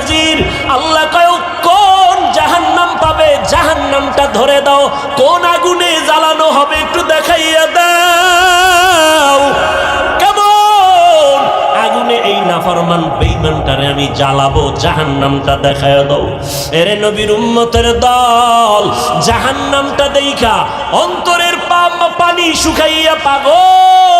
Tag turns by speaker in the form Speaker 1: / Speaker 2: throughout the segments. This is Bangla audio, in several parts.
Speaker 1: হাজির। আল্লাহ কয়, কোন জাহান্নাম পাবে? জাহান্নামটা ধরে দাও। কোন আগুনে জ্বালানো হবে একটু দেখাইয়া দাও। আগুনে এই আমি জ্বালাবো, জাহান্নামটা দেখায় দাও। এরে নবীর উম্মতের দল, জাহান্নামটা দেখা অন্তরের পাম পানি শুকাইয়া পাগল।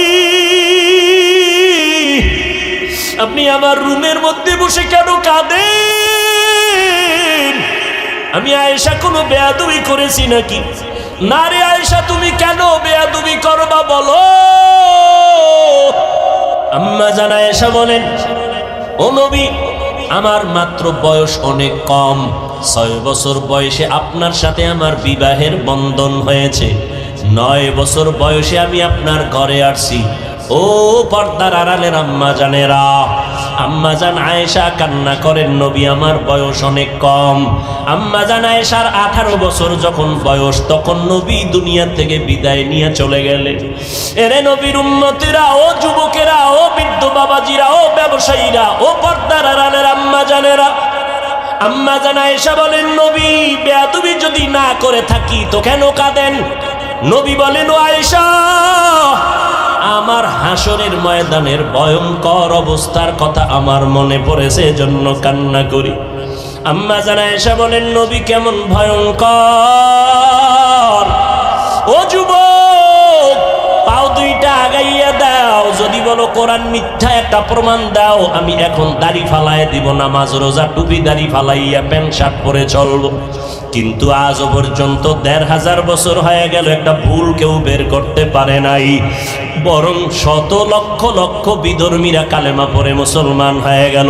Speaker 1: আমার রুমের মধ্যে বসে কেন কাঁদেন? আমি আয়েশা কোনো বেয়াদুবি করেছি নাকি? না রে আয়েশা, তুমি কেন বেয়াদুবি করবা বলো? আম্মা জানা এসা বলেন, ও নবী, আমার মাত্র বয়স অনেক কম। ছয় বছর বয়সে আপনার সাথে আমার বিবাহের বন্ধন হয়েছে। নয় বছর বয়সে আমি আপনার ঘরে আসছি। ও পর্দার আড়ালের আম্মা জানেরা আম্মা জান আয়েশা কান্না করেন, নবী, আমার বয়স অনেক কম। আম্মা জান আয়েশার আঠারো বছর যখন বয়স, তখন নবী দুনিয়া থেকে বিদায় নিয়ে চলে গেলেন। এরে নবীর উন্নতিরা ও যুবকেরা, ও বৃদ্ধ বাবাজিরা, ও ব্যবসায়ীরা, ও পর্দার আড়ালের আম্মা জানেরা, আম্মা জানা এসা বলেন, নবী, বেয়াদুবি যদি না করে থাকি তো কেন কাঁদেন? নবী বলেন, ও আয়েশা আমার হাসরের ময়দানের ভয়ঙ্কর অবস্থার কথা আমার মনে পড়েছে জন্য কান্না করি। আম্মা জানা এসা বলেন, নবী কেমন ভয়ঙ্কর? ও যুবক বলো, কোরআন মিথ্যা একটা প্রমাণ দাও, আমি এখন দাড়ি ফালাই দিব, নামাজ, রোজা, টুপি দাড়ি ফালাইয়া প্যান্ট, শার্ট পরে চলব। কিন্তু আজ পর্যন্ত দেড় হাজার বছর হয়ে গেল, একটা ভুল কেউ বের করতে পারে নাই। বরং শত লক্ষ লক্ষ বিধর্মীরা কালেমা পরে মুসলমান হয়ে গেল।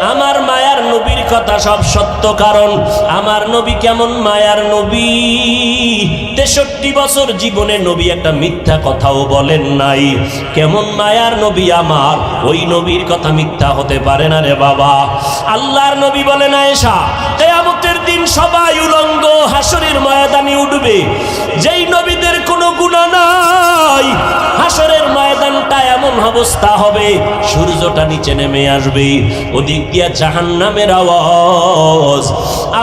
Speaker 1: আমার মায়ার নবীর কথা সব সত্য কারণ। আমার নবী কেমন মায়ার নবী? তেষট্টি বছর জীবনে নবী একটা মিথ্যা কথাও বলেন নাই। কেমন মায়ার নবী আমার? ওই নবীর কথা মিথ্যা হতে পারে না রে বাবা। আল্লাহর নবী বলেন, আয়েশা, কেয়ামতের দিন সবাই উলঙ্গ, হাসরের ময়দানে উঠবে। যেই নবীদের কোনো গুণা নাই, হাসরের ময়দানটা এমন অবস্থা হবে, সূর্যটা নিচে নেমে আসবে। ওদিক দিয়া জাহান্নামের আওয়াজ।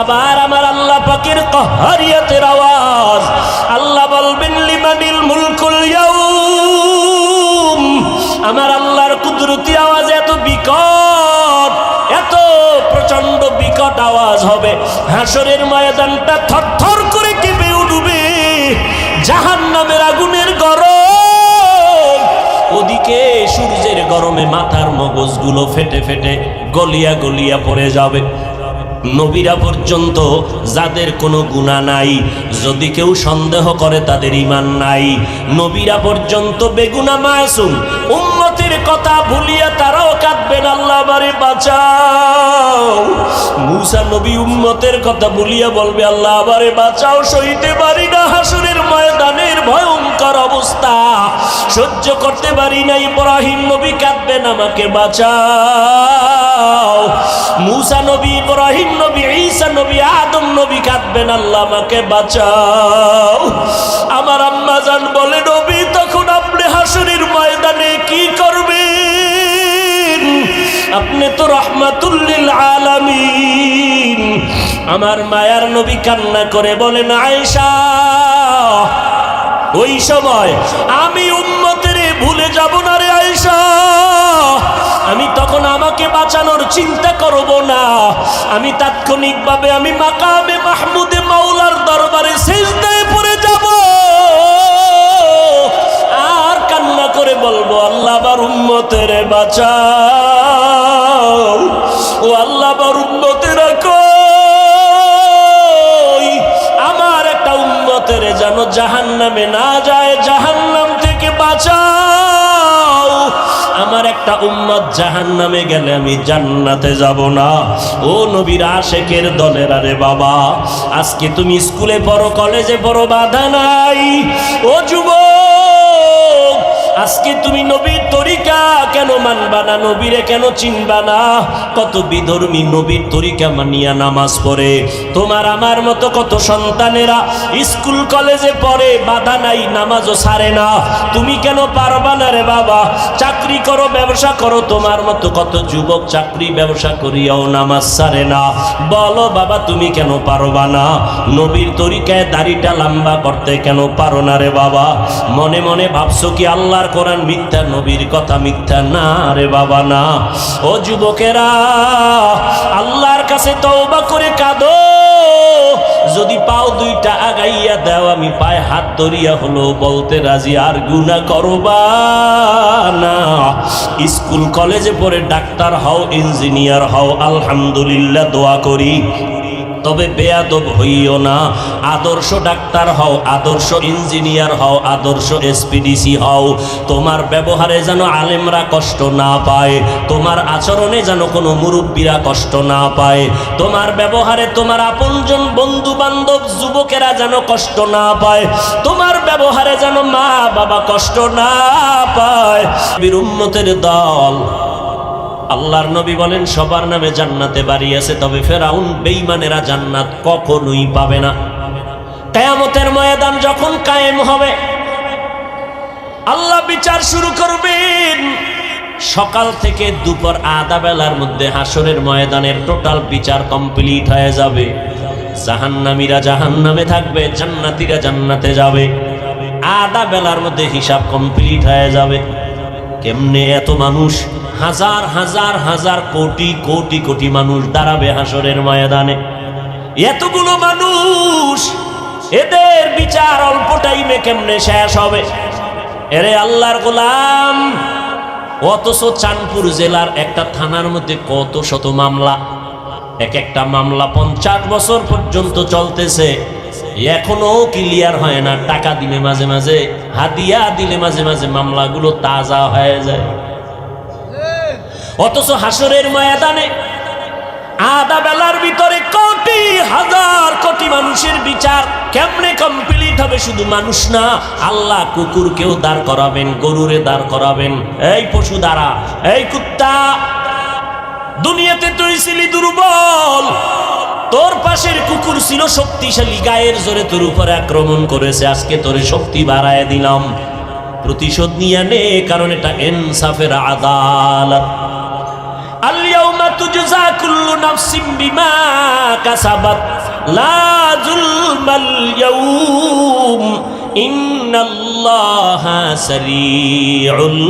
Speaker 1: আবার আমার আল্লাহ পাকের কহারিয়াতের আওয়াজ। আল্লাহ বলবেন, লিমানিল মুলকুল আমার আল্লাহর কুদরতি আওয়াজ এত বিকট, এত প্রচণ্ড বিকট আওয়াজ হবে। হাসরের ময়দানটা থরথর করে কেঁপে উঠবে। জাহান্নামের আগুনের গরম ওদিকে সূর্যের গরমে মাথার মগজগুলো ফেটে ফেটে গলিয়া গলিয়া পড়ে যাবে। নবীরা পর্যন্ত যাদের কোনো গুণা নাই, যদি কেউ সন্দেহ করে তাদের ইমান নাই। নবীরা পর্যন্ত বেগুনা মাসুম উম্মতের কথা ভুলিয়া তারাও কাঁদবেন, আল্লাহ বারে বাঁচাও। মুসা নবী উম্মতের কথা ভুলিয়া বলবে, আল্লাহ আবারে বাঁচাও, সইতে পারি না হাসুরের ময়দানের ভয়ঙ্কর অবস্থা। সহ্য করতে পারি না, ইব্রাহিম নবী কাঁদবেন, আমাকে বাঁচাও। মুসা নবী, ইব্রাহিম নবী, ঈসা নবী, আদম নবী কাঁদবেন, আল্লাহ আমাকে বাঁচাও। আমার আম্মা জান বলে, নবী, তখন আপনি হাসুরের ময়দানে আপনি তো রহমাতুল্লিল আলামিন। আমার মায়ার নবী কান্না করে বলেন, আয়েশা, ওই সময় আমি উম্মতের ভুলে যাব না রে আয়েশা। আমি তখন আমাকে বাঁচানোর চিন্তা করব না। আমি তাৎক্ষণিকভাবে আমি মাকামে মাহমুদে মাওলার দরবারে সেজদায় পড়ে যাব। আর কান্না করে বলব, আল্লাহ আমার উম্মতের বাঁচা জাহান নামে না যায়, জাহান্নাম থেকে বাঁচাও। আমার একটা উম্মত জাহান নামে গেলে আমি জান্নাতে যাব না। ও নবীর আশেকের দলের, আরে বাবা, আজকে তুমি স্কুলে পড়ো, কলেজে পড়ো, বাধা নাই। ও যুব আজকে তুমি নবীর তরিকা কেন মানবা না? নবীরে কেন চিনবা না? কত বিধর্মী নবীর তরিকা মানিয়া নামাজ পড়ে। তোমার আমার মতো কত সন্তানেরা স্কুল, কলেজে পড়ে, বাধা নাই, নামাজও ছাড়ে না। তুমি কেন পারবা না রে বাবা? চাকরি করো, ব্যবসা করো, তোমার মতো কত যুবক চাকরি, ব্যবসা করিয়াও নামাজ সারে না। বলো বাবা, তুমি কেন পারবা না? নবীর তরিকায় দাড়িটা লম্বা করতে কেন পারো না রে বাবা? মনে মনে ভাবছ কি আল্লাহর কোরআন মিথ্যা, নবীর কথা মিথ্যা? না রে বাবা না। ও যুবকেরা, আল্লাহর কাছে তওবা করে কাঁদো। যদি পাও দুইটা আগাইয়া দাও, আমি পায়ে হাত ধরিয়া হলো বলতে রাজি। আর গুণা করবা না। স্কুল, কলেজে পড়ে ডাক্তার হও, ইঞ্জিনিয়ার হও, আলহামদুলিল্লাহ, দোয়া করি। তবে বেয়াদব হইও না। আদর্শ ডাক্তার হও, আদর্শ ইঞ্জিনিয়ার হও, আদর্শ এসপিডিসি হও। তোমার ব্যবহারে যেন আলেমরা কষ্ট না পায়, তোমার আচরণে যেন কোনো মুরব্বীরা কষ্ট না পায়। তোমার ব্যবহারে তোমার আপনজন বন্ধু বান্ধব যুবকেরা যেন কষ্ট না পায়, তোমার ব্যবহারে যেন মা বাবা কষ্ট না পায়। বীর উম্মতের দল আল্লাহর নবী বলেন, সবার নামে জান্নাতে বাড়ি আছে, তবে ফেরাউন বেঈমানেরা জান্নাত কখনোই পাবে না। কেয়ামতের ময়দান যখন কায়েম হবে, আল্লাহ বিচার শুরু করবেন। সকাল থেকে দুপুর আধা বেলার মধ্যে হাসরের ময়দানের টোটাল বিচার কমপ্লিট হয়ে যাবে। জাহান্নামীরা জাহান্নামে থাকবে, জান্নাতীরা জান্নাতে যাবে। আধা বেলার মধ্যে হিসাব কমপ্লিট হয়ে যাবে। কেমনে এত মানুষ হাজার হাজার হাজার কোটি কোটি কোটি মানুষ দাঁড়াবে হাসরের ময়দানে। এতগুলো মানুষ, এদের বিচার অল্প টাইমে কেমনে শেষ হবে? এরে আল্লাহর গোলাম, অথচ চাঁদপুর জেলার একটা থানার মধ্যে কত শত মামলা? এক একটা মামলা পঞ্চাশ বছর পর্যন্ত চলতেছে। এখনও ক্লিয়ার হয় না, টাকা দিলে মাঝে মাঝে, হাদিয়া দিলে মাঝে মাঝে মামলাগুলো তাজা হয়ে যায়। অথচ হাসরের ময়দানে আধা বেলার ভিতরে কোটি হাজার কোটি মানুষের বিচার কেমনে কমপ্লিট হবে শুধু মানুষ না? আল্লাহ কুকুরকেও দাঁড় করাবেন, গরুরে দাঁড় করাবেন। এই পশু দ্বারা, এই কুত্তা, দুনিয়াতে তুই ছিলি দুর্বল। তোর পাশের কুকুর ছিল শক্তিশালী, গায়ের জোরে তোর উপরে আক্রমণ করেছে। আজকে তোরে শক্তি বাড়ায় দিলাম। প্রতিশোধ নিয়ে নে, কারণ এটা এনসাফের আদালত। আলিয়াউমা তুজজা কুল্লু নাফসিম বিমা কাসাবাত, লা যুলমাল ইয়াউম ইন্নাল্লাহা সারিউল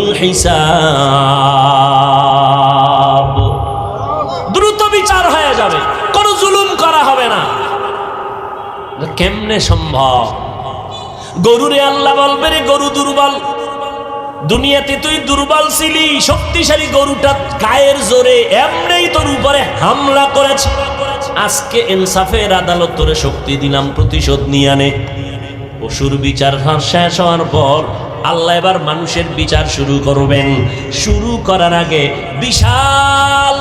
Speaker 1: দ্রুত বিচার হয়ে যাবে, কোনো জুলুম করা হবে না। কেমনে সম্ভব? গরুরে আল্লাহ বলবে রে, গরু দুর্বল দুনিয়াতে তুই দুর্বল ছিলি, শক্তিশালী গরুটা গায়ের জোরে এমনি তোর উপরে হামলা করেছে। আজকে ইনসাফের আদালত তোরে শক্তি দিলাম, প্রতিশোধ নিয়ে আনে। পশুর বিচার শেষ হওয়ার পর আল্লাহ এবার মানুষের বিচার শুরু করবেন। শুরু করার আগে বিশাল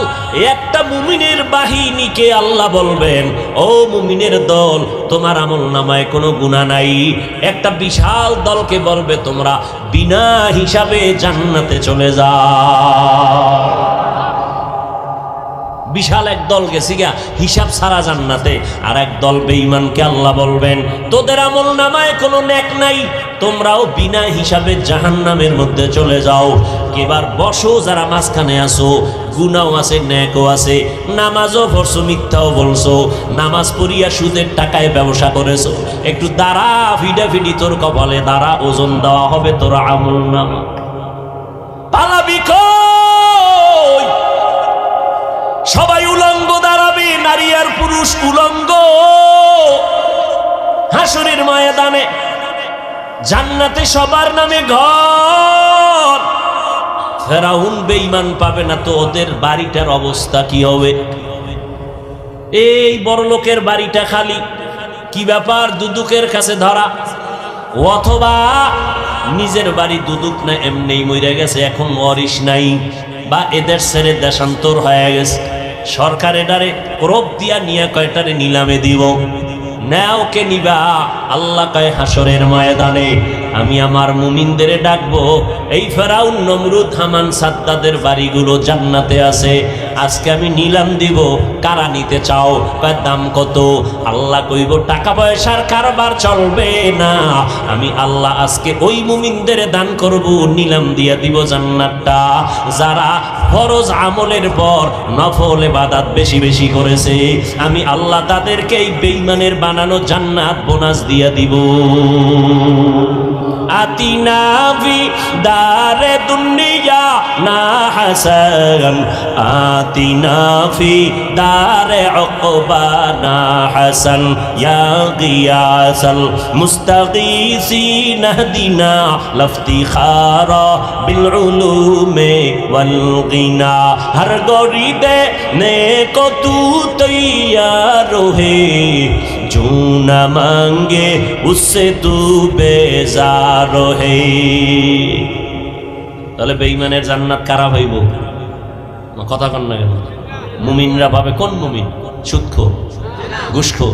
Speaker 1: একটা মুমিনের বাহিনীকে আল্লাহ বলবেন, ও মুমিনের দল, তোমার আমল নামায় কোনো গুণা নাই। একটা বিশাল দলকে বলবে, তোমরা বিনা হিসাবে জান্নাতে চলে যাও। বিশাল এক দল গেছি গা, হিসাব সারা জান্নাতে। আর এক দল বেঈমানকে আল্লাহ বলবেন, তোদের আমল নামায় কোনো নেক নাই, তোমরাও বিনা হিসাবে জাহান্নামের মধ্যে চলে যাও। এবার বসো, যারা মাঝখানে আসো গুনাও আছে, ন্যাকও আছে, নামাজও পড়ছো, মিথ্যাও বলছো, নামাজ পড়িয়া সুদের টাকায় ব্যবসা করেছ। একটু দাঁড়া, ফিডাফিডি তোর কপালে, দাঁড়া, ওজন দেওয়া হবে তোর আমল নামা। পালাবি কই? সবাই উলঙ্গ দাঁড়াবে, নারী আর পুরুষ উলঙ্গ। হাসুরের ময়দানে, জান্নাতে সবার নামে ঘর। ফেরাউন বেঈমান পাবে না তো ওদের বাড়িটার অবস্থা কি হবে? এই বড় লোকের বাড়িটা খালি, কি ব্যাপার দুদুকের কাছে ধরা? অথবা নিজের বাড়ি দুদুক না এমনি মরে গেছে, এখন ওয়ারিশ নাই, বা এদের ছেড়ে দেশান্তর হয়ে গেছে। সরকার এটারে ক্রোপ দিয়া নিয়ে কয়টারে নিলামে দিব? নাও কে নিবা? আল্লাহ কয় হাসরের ময়দানে আমি আমার মুমিনদের ডাকবো। এই ফেরাউন, নমরুদ, হামান, সাদ্দাদের বাড়িগুলো জান্নাতে আছে। আজকে আমি নিলাম দিব। কারা নিতে চাও? দাম কত? আল্লাহ কইব, টাকা পয়সার কারবার চলবে না। আমি আল্লাহ আজকে ওই মুমিনদের দান করব, নিলাম দিয়া দিব জান্নাতটা। যারা ফরজ আমলের পর নফল বাদাত বেশি বেশি করেছে, আমি আল্লাহ তাদেরকে এই বেইমানের বানানো জান্নাত বোনাস দিয়া দিব। আতিনা ফি দারে দুনিয়া না হাসান আতিনা ফি দারে উকবা না হাসান। ইয়া গিয়াসাল মুস্তাগীসিন হদিনা লফতিখারা বিল উলুমে ওয়াল গিনা হর গরি দে নে কো তু তৈয়ার হে जो न मांगे उससे तू बेजार হে তাহলে বেঈমানের জান্নাত কারা হইব না কথা কন না কেন মুমিনরা ভাবে কোন মুমিন সুৎখো ঘুষখো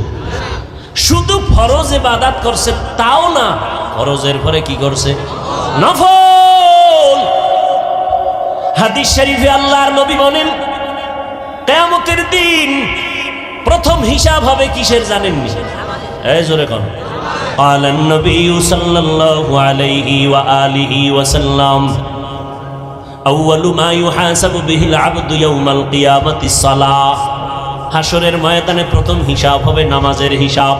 Speaker 1: শুধু ফরজ ইবাদাত করছে তাও না ফরজের পরে কি করছে নফল হাদিস শরীফে আল্লাহর নবী বলেন কেয়ামতের দিন প্রথম হিসাব হবে কিসের জানেননি এই জোরে কোন قال النبي صلى الله عليه وآله وسلم أول ما يحاسب به العبد يوم القيامة الصلاة হাসরের ময়দানে প্রথম হিসাব হবে নামাজের হিসাব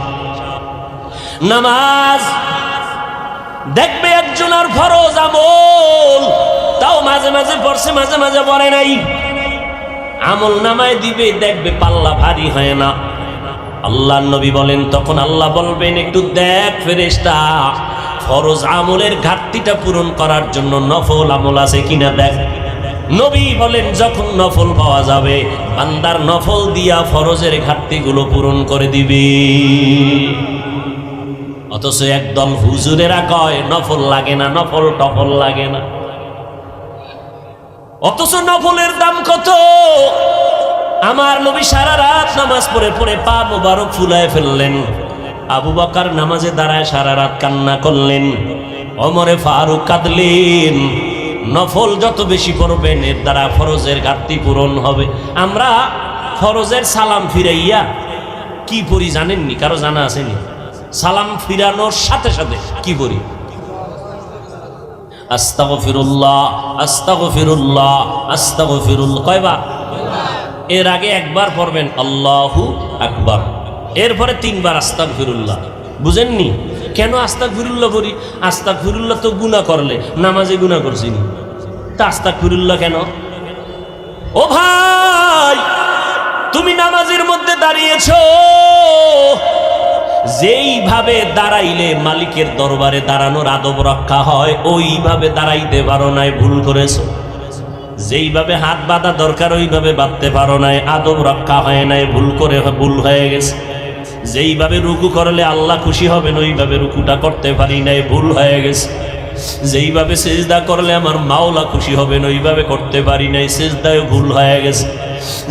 Speaker 1: নামাজ দেখবে একজনের ফরজ আমল তাও মাঝে মাঝে পড়ছে মাঝে মাঝে পড়ে নাই আমল নামায় দিবে, দেখবে পাল্লা ভারী হয় না। আল্লাহ নবী বলেন, তখন আল্লাহ বলবেন, একটু দেখ ফেরেশতা, ফরজ আমলের ঘাটতিটা পূরণ করার জন্য নফল আমল আছে কিনা দেখ। নবী বলেন, যখন নফল পাওয়া যাবে, বান্দার নফল দিয়া ফরজের ঘাটতিগুলো পূরণ করে দিবি। অথচ একদল হুজুরেরা কয়, নফল লাগে না, নফল টফল লাগে না। অথচ নফলের দাম কত? আমার নবী সারা রাত নামাজ পড়ে পড়ে পা মোবারক ফুলায় ফেললেন। আবু বাকার নামাজে দাঁড়ায় সারা রাত কান্না করলেন। অমরে ফারুক কাঁদলেন। নফল যত বেশি পড়বেন এর দ্বারা ফরজের ঘাটতি পূরণ হবে। আমরা ফরজের সালাম ফিরাইয়া কি পড়ি জানেননি? কারও জানা আসেনি সালাম ফিরানোর সাথে সাথে কি পড়ি? এর আগে একবার পড়বেন, আল্লাহু আকবার। এরপরে তিনবার আস্তাক আস্তাগফিরুল্লাহ। বুঝেননি? কেন আস্তাগফিরুল্লাহ করি আস্তাক আস্তাগফিরুল্লাহ তো গুনাহ করলে, নামাজে গুনাহ করছি নি। তা আস্তাগফিরুল্লাহ কেন? ও ভাই, তুমি নামাজের মধ্যে দাঁড়িয়েছো। যেইভাবে দাঁড়াইলে মালিকের দরবারে দাঁড়ানোর আদব রক্ষা হয়, ওইভাবে দাঁড়াইতে পারো নাই, ভুল করেছ। যেইভাবে হাত বাঁধা দরকার, ওইভাবে বাঁধতে পারো নাই, আদব রক্ষা হয় নাই, ভুল করে ভুল হয়ে গেছে। যেইভাবে রুকু করলে আল্লাহ খুশি হবেন, ওইভাবে রুকুটা করতে পারি নাই, ভুল হয়ে গেছে। যেইভাবে সেজদা করলে আমার মাওলা খুশি হবেন, ওইভাবে করতে পারি নাই সেজদায় ভুল হয়ে গেছে।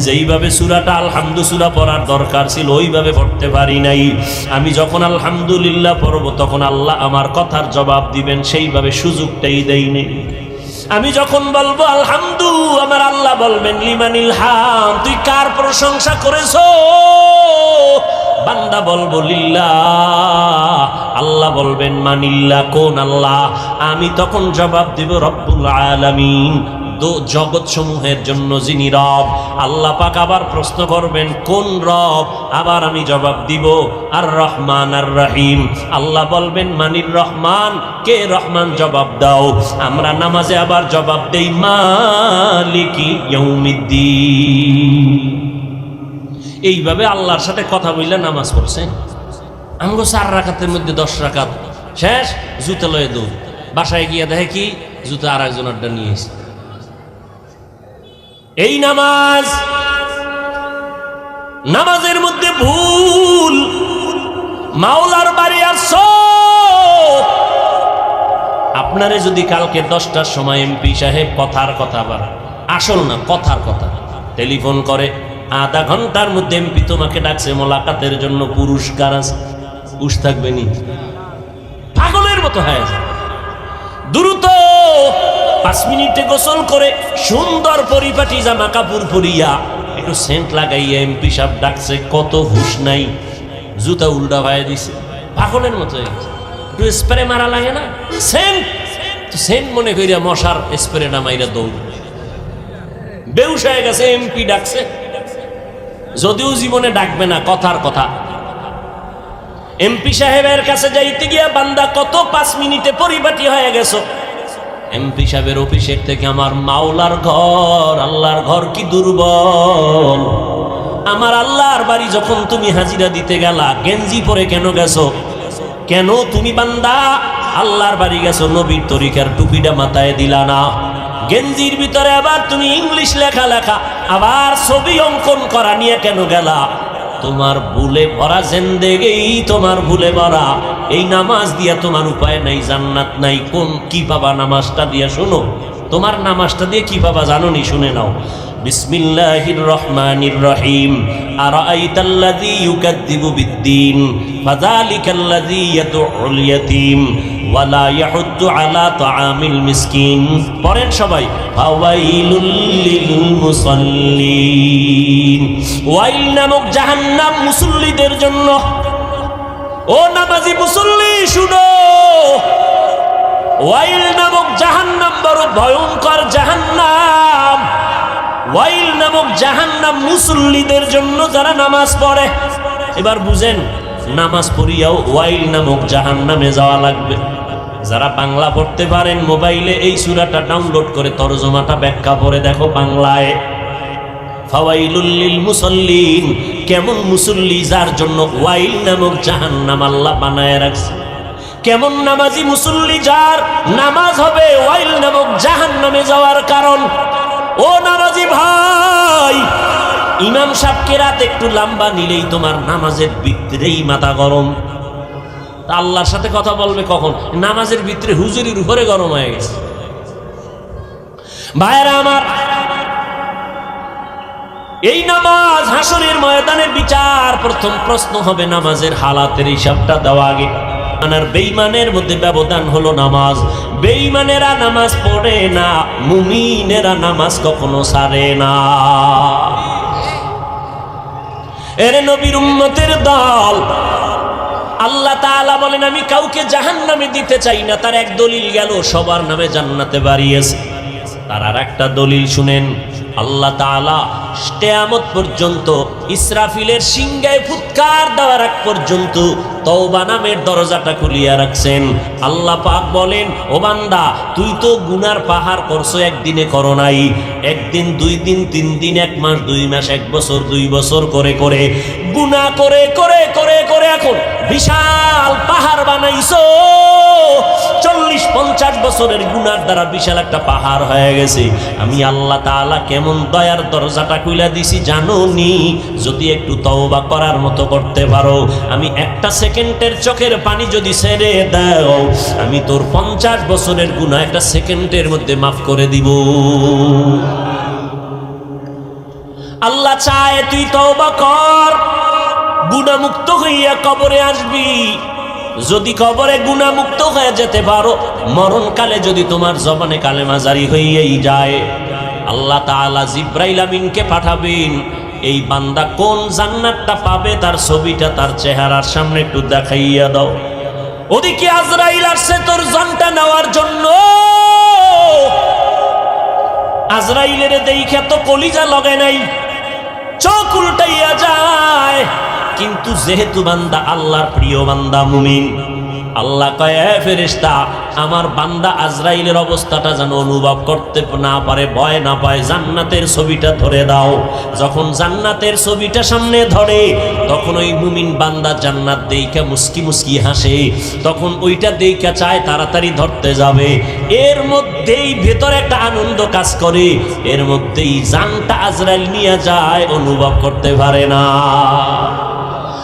Speaker 1: যেইভাবে সুরাটা আলহামদু সুরা পড়ার দরকার ছিল, ওইভাবে পড়তে পারি নাই। আমি যখন আলহামদুলিল্লাহ পড়ব, তখন আল্লাহ আমার কথার জবাব দিবেন, সেইভাবে সুযোগটাই দেই নেই আমি যখন বলব, আলহামদু আমার আল্লাহ বলবেন, লিমানিল হাম তুই কার প্রশংসা করেছ? বান্দা বলব লিল্লা আল্লাহ বলবেন মানিল্লা কোন আল্লাহ? আমি তখন জবাব দিব, রব্বুল আলামিন জগৎ সমূহের জন্য যিনি রব, আল্লাহ পাক আবার প্রশ্ন করবেন, কোন রব? আবার আমি জবাব দিব আর রহমান আর রহিম আল্লাহ বলবেন, মানির রহমান? কে রহমান? জবাব দাও। আমরা নামাজে আবার জবাব দেই, মালিকি এইভাবে আল্লাহর সাথে কথা বললে নামাজ পড়ছেন আমগো চার রাখাতের মধ্যে দশ রাখাত শেষ, জুতা লয়ে দৌড়। বাসায় গিয়ে দেখে কি? জুতা আর একজনেরটা নিয়ে এসে এই নামাজ নামাজের মধ্যে ভুল, মাওলার বাড়ি আর আপনারে যদি কালকে দশটার সময় এমপি সাহেব কথার কথা বল, আসল না কথার কথা, টেলিফোন করে, আধা ঘণ্টার মধ্যে এমপি তোমাকে ডাকছে, মোলাকাতের জন্য পুরস্কার আছে। উস থাকবে নি। পাগলের মতো হয়ে দ্রুত পাঁচ মিনিটে গোসল করে সুন্দর পরিপাটি জামা কাপড় পরিয়া একটু সেন্ট লাগাইয়া এমপি সাহেব ডাকছে, কত হুশ নাই। জুতা উল্টা ভাইয়া দিছে। পাগলের মতো একটু স্প্রে মারা লাগে না? সেন্ট! সেন্ট মনে করিয়া মশার স্প্রেটা মাইরা দৌড়। বেউস হয়ে গেছে, এমপি ডাকছে। যদিও জীবনে ডাকবে না, কথার কথা। এমপি সাহেবের কাছে যাইতে গিয়া বান্দা কত পাঁচ মিনিটে পরিপাটি হয়ে গেছো? এমপি সাহেবের অফিসের থেকে আমার মাওলার ঘর, আল্লাহর ঘর কি দুর্বল? আমার আল্লাহর বাড়ি যখন তুমি হাজিরা দিতে গেলা, গেঞ্জি পরে কেন গেছো? কেন তুমি বান্দা? আল্লাহর বাড়ি গেছো, নবীর তরিকার টুপিটা মাথায় দিলা না। গেঞ্জির ভিতরে আবার তুমি ইংলিশ লেখা লেখা, আবার ছবি অঙ্কন করা নিয়ে কেন গেলা? তোমার ভুলে ভরা জেন্দেগেই তোমার ভুলে ভরা। এই নামাজ দিয়া তোমার উপায় নাই, জান্নাত নাই। কোন, কি পাবা নামাজটা দিয়া শোনো? তোমার নামাজটা দিয়ে কি পাবা জানো নি? শুনে নাও। বিসমিল্লাহির রহমানির রহিম। আরাআইতাল্লাযী ইউকাদ্দিবু বিদ্দীন। ফাযালিকাল্লাযী ইয়াদউল ইয়াতীম। ওয়ালা ইয়াহুদ্দু আলা তাআমিল মিসকিন। পড়েন সবাই, ফাওয়াইলুল লিল মুসাল্লিন। ওয়াইল নামক জাহান্নাম মুসল্লিদের জন্য। ও নামাজি মুসল্লি, শুনো। ওয়াইল নামক জাহান্নাম বড় ভয়ঙ্কর জাহান্নাম। ওয়াইল নামক জাহান্নাম মুসল্লিদের জন্য যারা নামাজ পড়ে। এবার বুঝেন, নামাজ পড়িয়াও ওয়াইল নামক জাহান্নামে যাওয়া লাগবে। যারা বাংলা পড়তে পারেন, মোবাইলে এই সুরাটা ডাউনলোড করে তরজমাটা ব্যাখ্যা পড়ে দেখো বাংলায়। ফাওয়াইলুল্লিল মুসল্লিন, কেমন মুসল্লি যার জন্য ওয়াইল নামক জাহান্নাম আল্লাহ বানায় রাখছে। কেমন নামাজি মুসল্লি যার নামাজ হবে ওয়াইল নামক জাহান্নামে যাওয়ার কারণ। ও নামাজি ভাই, ইমাম সাহেবকে রাত একটু লম্বা নিলেই তোমার নামাজের ভিতরেই মাথা গরম। তা আল্লাহর সাথে কথা বলবে কখন? নামাজের ভিতরে হুজুরির উপরে গরম হয়ে গেছে। ভাইরা আমার, এই নামাজ হাসরের ময়দানে বিচার প্রথম প্রশ্ন হবে নামাজের হালাতের হিসাবটা দেওয়া আগে। আর বেইমানের মধ্যে ব্যবধান হলো নামাজ। বেইমানেরা নামাজ পড়ে না, মুমিনেরা নামাজ কখনো সারে না। এর নবীর উম্মতের দল আল্লাহ তাআলা বলেন, আমি কাউকে জাহান্নামে দিতে চাই না। তার এক দলিল গেল, সবার নামে জান্নাতে বাড়িয়েছে। তার আর একটা দলিল শুনেন, আল্লাহ তাআলা স্টেয়ামত পর্যন্ত ইসরাফিলের সিংগায় ফুৎকার দেওয়ার আগ পর্যন্ত তওবা নামের দরজাটা খুলিয়া রাখছেন। আল্লাহ পাক বলেন, ও বান্দা, তুই তো গুনার পাহাড় করছ, একদিনে করো নাই। একদিন, দুই দিন, তিন দিন, এক মাস, দুই মাস, এক বছর, দুই বছর করে করে গুনাহ করে করে করে করে এখন বিশাল পাহাড় বানাইছো। চল্লিশ, পঞ্চাশ বছরের গুনার দ্বারা বিশাল একটা পাহাড় হয়ে গেছে। আমি আল্লাহ তাআলা কেমন দয়ার দরজাটা খুলে দিছি জানো নি? যদি একটু তওবা করার মতো করতে পারো। আমি একটা সেকেন্ডের চোখের পানি যদি ছেড়ে দাও, আমি তোর পঞ্চাশ বছরের গুণা একটা সেকেন্ডের মধ্যে মাফ করে দিব। আল্লাহ চায় তুই তওবা কর। গুণামুক্ত হইয়া কবরে আসবি। যদি কবরে গুণামুক্ত হয়ে যেতে পারো, মরণকালে যদি তোমার জবানে কালেমা জারি হইয়াই যায়, আল্লাহ তাআলা জিব্রাইল আমিনকে পাঠাবেন। এই বান্দা কোন জান্নাতটা পাবে, তার ছবিটা, তার চেহারার সামনে একটু দেখাইয়া দাও। ওদিকে আজরাইল আসছে তোর জানটা নেওয়ার জন্য। আজরাইলের দেখে তো কলিজা লগে নাই। চোখ উল্টাইয়া যায়। কিন্তু যেহেতু বান্দা আল্লাহর প্রিয় বান্দা মুমিন। আল্লাহ কয় "এ ফেরেশতা, আমার বান্দা আজরাইলের অবস্থাটা যেন অনুভব করতে না পারে, ভয় না পায়, জান্নাতের ছবিটা ধরে দাও। যখন জান্নাতের ছবিটা সামনে ধরে, তখন ওই মুমিন বান্দা জান্নাত দেইকা মুস্কি মুস্কি হাসে, তখন ওইটা দেইকা চায় তাড়াতাড়ি ধরতে যাবে। এর মধ্যেই ভেতরে একটা আনন্দ কাজ করে, এর মধ্যেই জানটা আজরাইল নিয়ে যায়, অনুভব করতে পারে না।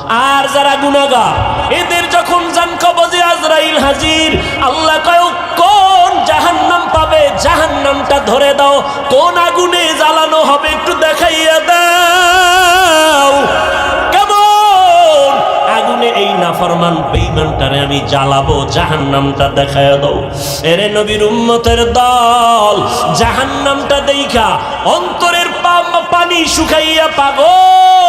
Speaker 1: আর যারা গুনাগার এদের কবজে আজরাইল হাজির। আল্লাহ কয়, কোন জাহান্নাম পাবে? জাহান্নামটা ধরে দাও। কোন আগুনে জ্বালানো হবে একটু দেখাইয়া দাও। কেমন? আগুনে এই নাফরমান বেইমানটারে আমি জ্বালাবো, জাহান্নামটা দেখায় দাও। এরে নবীর উম্মতের দল, জাহান্নামটা দেখা অন্তরের পানি শুকাইয়া পাগল।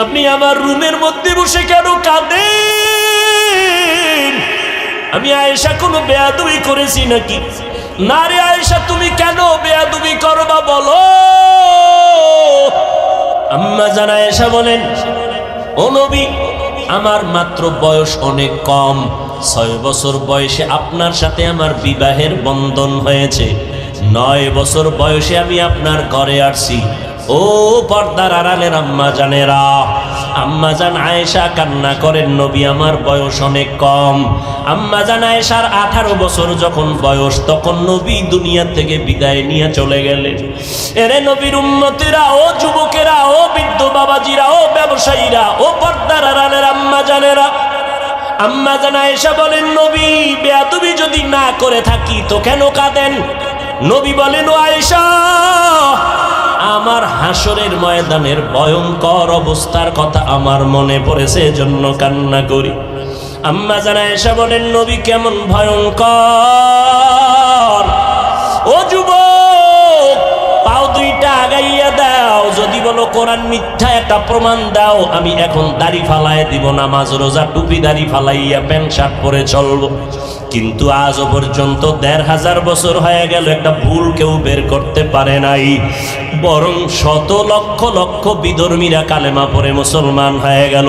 Speaker 1: আপনি আমার রুমের মধ্যে বসে কেন কাঁদেন? আমি আয়েশা কোনো বেয়াদুবি করেছি নাকি? না রে আয়েশা, তুমি কেন বেয়াদুবি করবা বলো? আম্মা জানা আয়েশা বলেন, ও নবী, আমার মাত্র বয়স অনেক কম। ছয় বছর বয়সে আপনার সাথে আমার বিবাহের বন্ধন হয়েছে। নয় বছর বয়সে আমি আপনার ঘরে আসছি। ও পর্দার আড়ালের আম্মা জানেরা। আম্মা জান আয়েশা কান্না করেন, নবী আমার বয়স অনেক কম। আম্মা জান আয়েশার আঠারো বছর যখন বয়স, তখন নবী দুনিয়া থেকে বিদায় নিয়ে চলে গেলেন। এরে নবীর উন্নতিরা ও যুবকেরা, ও বৃদ্ধ বাবাজিরা, ও ব্যবসায়ীরা, ও পর্দার আড়ালের আম্মা জানেরা। আম্মা জানা আয়েশা বলেন, নবী বেয়া তুমি যদি না করে থাকি তো কেন কাঁদেন? নবী বলেন, ও আয়েশা আমার হাসরের ময়দানের ভয়ঙ্কর অবস্থার কথা আমার মনে পড়েছে জন্য কান্না করি। আম্মা জানা এসে বলেন, নবী কেমন ভয়ঙ্কর? কোরআন মিথ্যা একটা প্রমাণ দাও, আমি এখন দাড়ি ফালাই দিব, নামাজ, রোজা, টুপি, দাড়ি ফালাইয়া প্যান্ট, শার্ট পরে চলব। কিন্তু আজ পর্যন্ত দেড় হাজার বছর হয়ে গেল, একটা ভুল কেউ বের করতে পারে নাই। বরং শত লক্ষ লক্ষ বিধর্মীরা কালেমা পরে মুসলমান হয়ে গেল।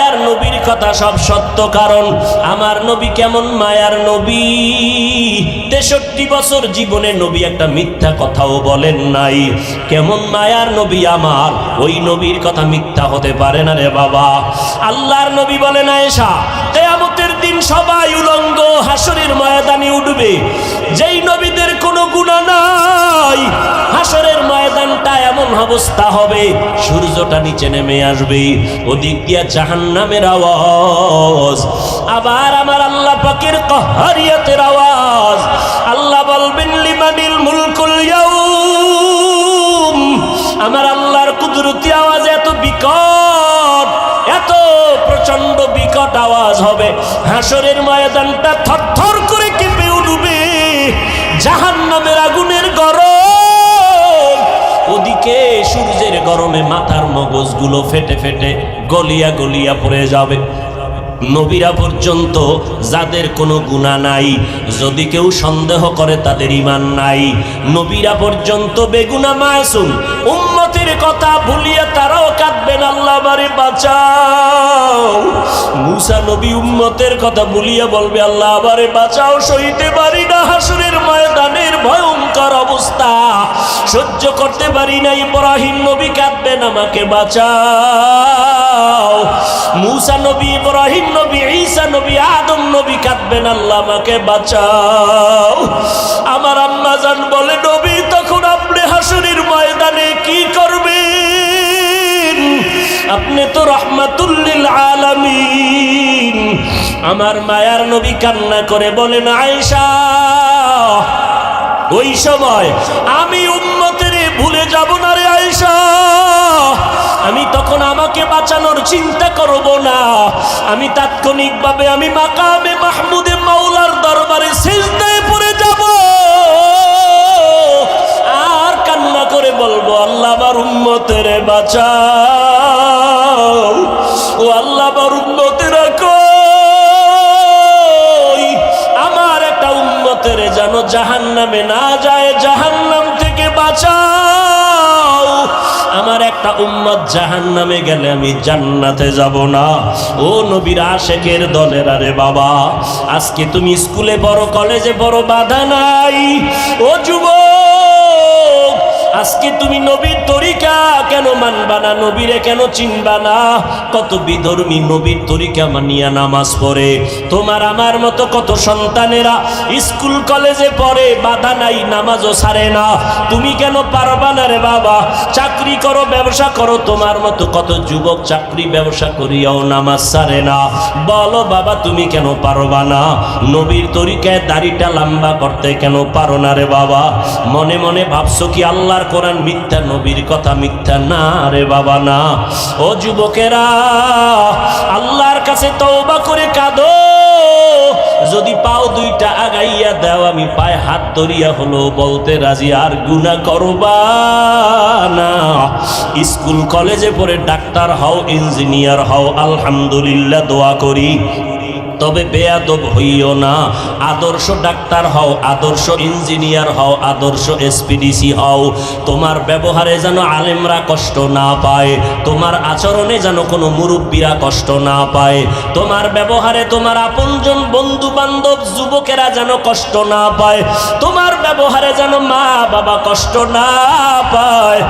Speaker 1: মায়ার নবীর কথা সব সত্য, কারণ আমার নবী কেমন মায়ার নবী। তেষট্টি বছর জীবনে নবী একটা মিথ্যা কথাও বলেন নাই। কেমন মায়ার নবী আমার, ওই নবীর কথা মিথ্যা হতে পারে না রে বাবা। আল্লাহর নবী বলে না এসা দিন সবাই উলঙ্গ, হাসরের ময়দানে উঠবে। যেই নবীদের কোনো গুণা নাই, হাসরের ময়দানটা এমন অবস্থা হবে, সূর্যটা নিচে নেমে আসবে, ওদিক দিয়া জাহান্নামের আওয়াজ। আবার আমার আল্লাহ পাকের কহারিয়াতের আওয়াজ। আল্লাহ বলবেন, লিমানিল মুলকুল আমার আল্লাহর কুদরতি আওয়াজ এত বিকট, এত প্রচণ্ড বিকট আওয়াজ হবে। হাসরের ময়দানটা থরথর করে কেঁপে উঠবে। জাহান নামের আগুনের গরম। ওদিকে সূর্যের গরমে মাথার মগজগুলো ফেটে ফেটে গলিয়া গলিয়া পড়ে যাবে। নবীরা পর্যন্ত যাদের কোনো গুণা নাই, যদি কেউ সন্দেহ করে তাদের ইমান নাই। নবীরা পর্যন্ত বেগুনা মাসুম। উম্মতের কথা ভুলিয়ে তারাও কাঁদবেন, আল্লাহ বারে বাঁচাও। মুসা নবী উম্মতের কথা ভুলিয়ে বলবে, আল্লাহ আবারে বাঁচাও, সইতে পারি না, হাসুরের ময়দানের ভয়ঙ্কর অবস্থা। সহ্য করতে পারি না, ইব্রাহিম নবী কাঁদবেন, আমাকে বাঁচাও। মুসা নবী, ইব্রাহিম নবী, ঈসা নবী, আদম নবী কাঁদবেন, আল্লাহ আমাকে বাঁচাও। আমার আম্মা জান বলে, নবী, তখন আপনি হাসুরির ময়দানে কি করবেন? আপনি তো রহমাতুল্লিল আলামিন। আমার মায়ার নবী কান্না করে বলেন, আয়েশা, ওই সময় আমি উম্মতের ভুলে যাব না রে আয়েশা। আমি তখন আমাকে বাঁচানোর চিন্তা করব না। আমি তাৎক্ষণিকভাবে আমি মাকামে মাহমুদে মাওলার দরবারে সিজদায় পড়ে যাব। আর কান্না করে বলব, আল্লাহ আমার উম্মতের বাঁচাও। ও আল্লাহ আমার উম্মতের আমার একটা উম্মতের যেন জাহান নামে না যায় একটা উম্মত জাহান নামে গেলে আমি জান্নাতে যাব না। ও নবীর আশেকের দলের, আরে বাবা, আজকে তুমি স্কুলে বড় কলেজে বড় বাধা নাই। ও যুব আজকে তুমি নবীর তরিকা কেন মানবা না, নবীরে কেন চিনবা না? কত বিধর্মী নবীর তরিকা মানিয়া নামাজ পড়ে। তোমার আমার মতো কত সন্তানেরা স্কুল, কলেজে পড়ে, বাধা নাই, নামাজও ছাড়ে না। তুমি কেন পারবা না রে বাবা? চাকরি করো, ব্যবসা করো, তোমার মতো কত যুবক চাকরি, ব্যবসা করিয়াও নামাজ ছাড়ে না। বলো বাবা, তুমি কেন পারবা না? নবীর তরিকায় দাড়িটা লম্বা করতে কেন পারো না রে বাবা? মনে মনে ভাবছ কি আল্লাহর কোরআন মিথ্যা, নবীর কথা মিথ্যা না রে বাবা না। ও যুবকেরা, আল্লাহর কাছে তওবা করে কাঁদো। যদি পাও দুইটা আগাইয়া দাও, আমি পায়ে হাত ধরিয়া হলো বলতে রাজি। আর গুণা করবা না। স্কুল, কলেজে পড়ে ডাক্তার হও, ইঞ্জিনিয়ার হও, আলহামদুলিল্লাহ দোয়া করি। তবে বেয়াদব হইও না। আদর্শ ডাক্তার হও, আদর্শ ইঞ্জিনিয়ার হও, আদর্শ এসপিডিসি হও। তোমার ব্যবহারে যেন আলেমরা কষ্ট না পায়, তোমার আচরণে যেন কোনো মুরব্বীরা কষ্ট না পায়। তোমার ব্যবহারে তোমার আপনজন বন্ধু বান্ধব যুবকেরা যেন কষ্ট না পায়, তোমার ব্যবহারে যেন মা বাবা কষ্ট না পায়।